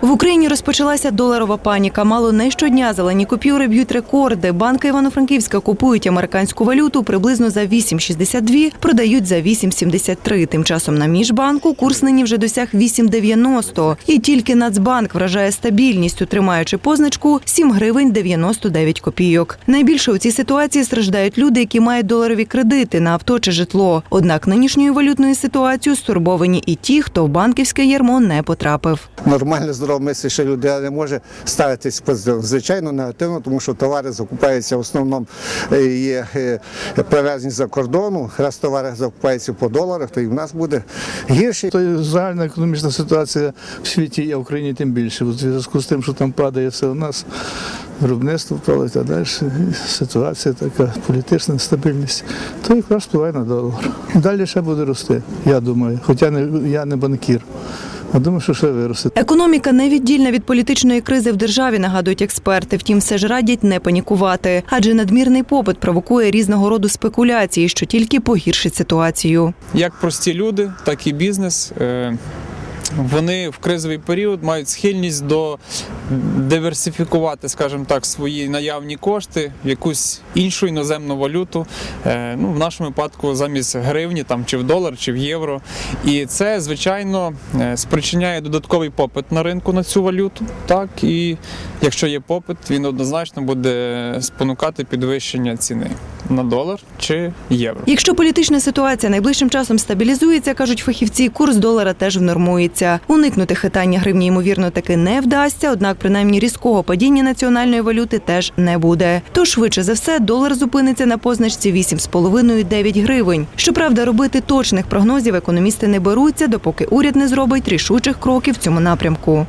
В Україні розпочалася доларова паніка. Мало не щодня зелені купюри б'ють рекорди. Банки Івано-Франківська купують американську валюту приблизно за 8,62, продають за 8,73. Тим часом на міжбанку курс нині вже досяг 8,90. І тільки Нацбанк вражає стабільністю, тримаючи позначку 7 гривень 99 копійок. Найбільше у цій ситуації страждають люди, які мають доларові кредити на авто чи житло. Однак нинішньою валютною ситуацією стурбовані і ті, хто в банківське ярмо не потрапив. Нормально мисляча людина не може ставитись позитивно. Звичайно, негативно, тому що товари закупаються в основному е, є е, привезені за кордону. Раз товари закупаються по доларах, то і в нас буде гірше. То загальна економічна ситуація в світі і в Україні тим більше. У зв'язку з тим, що там падає все у нас, виробництво впало і далі. Ситуація така, політична нестабільність, то якраз впливає на долар. Далі ще буде рости, я думаю. Хоча не, я не банкір. А думаю, що ще виросте. Економіка невіддільна від політичної кризи в державі, нагадують експерти. Втім, все ж радять не панікувати, адже надмірний попит провокує різного роду спекуляції, що тільки погіршить ситуацію. як прості люди, так і бізнес. Вони в кризовий період мають схильність до диверсифікувати, скажімо так, свої наявні кошти в якусь іншу іноземну валюту. е, Ну, в нашому випадку замість гривні, там чи в долар, чи в євро. І це, звичайно, е, спричиняє додатковий попит на ринку на цю валюту. Так, і якщо є попит, він однозначно буде спонукати підвищення ціни на долар чи євро. Якщо політична ситуація найближчим часом стабілізується, кажуть фахівці, курс долара теж внормується. Уникнути хитання гривні ймовірно таки не вдасться, однак принаймні різкого падіння національної валюти теж не буде. Тож швидше за все долар зупиниться на позначці 8,5-9 гривень. Щоправда, робити точних прогнозів економісти не беруться, допоки уряд не зробить рішучих кроків в цьому напрямку.